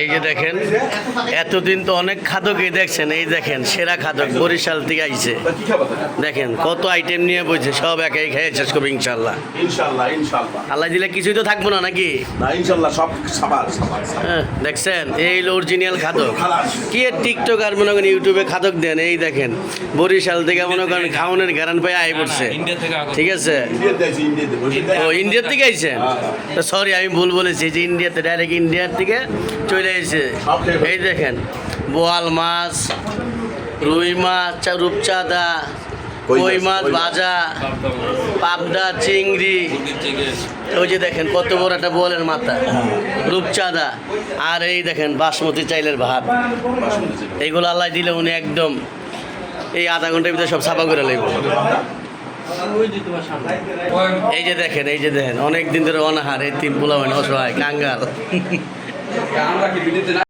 এই যে দেখেন এতদিন তো অনেক খাদকই দেখছেন এই দেখেন সেরা খাদক বরিশাল থেকে আইছে? দেখেন কত আইটেম নিয়ে বইছে সব একাই খেয়ে শেষ করবে ইনশাল্লাহ আল্লাহ দিলে কিছুই তো থাকব না নাকি। হ্যাঁ, দেখছেন এই অরিজিনাল খাদক। কি টিকটক আর মনে করেন ইউটিউবে খাদক দেন এই দেখেন বরিশাল থেকে মনে করেন খাওয়ানোর গ্যারান পাই আয় পড়ছে। ইন্ডিয়া থেকে আগত। ঠিক আছে? ও ইন্ডিয়ার থেকে আইছেন? সরি আমি ভুল বলেছি যে ইন্ডিয়াতে ডাইরেক্ট ইন্ডিয়ার থেকে চলে এসেছে। এই দেখেন বোয়াল মাছ রুই মাছ রূপচাঁদা কই মাছ। ভাজা পাবদা চিংড়ি। ওই যে দেখেন কত বড় একটা বোয়ালের মাথা। রূপচাঁদা। আর এই দেখেন বাসমতি চাইলের ভাত। এইগুলো আল্লাহ দিলে উনি একদম এই আধা ঘণ্টার ভিতরে সব সাফা করে লাগবে এই যে দেখেন এই যে দেখেন অনেক দিন ধরে অনাহার এই তিন পোলা অসহায় কাঙ্গাল। ಕ್ಯಾಮ್ರಾಕ್ಕೆ ಬಿದ್ದಿದ್ದ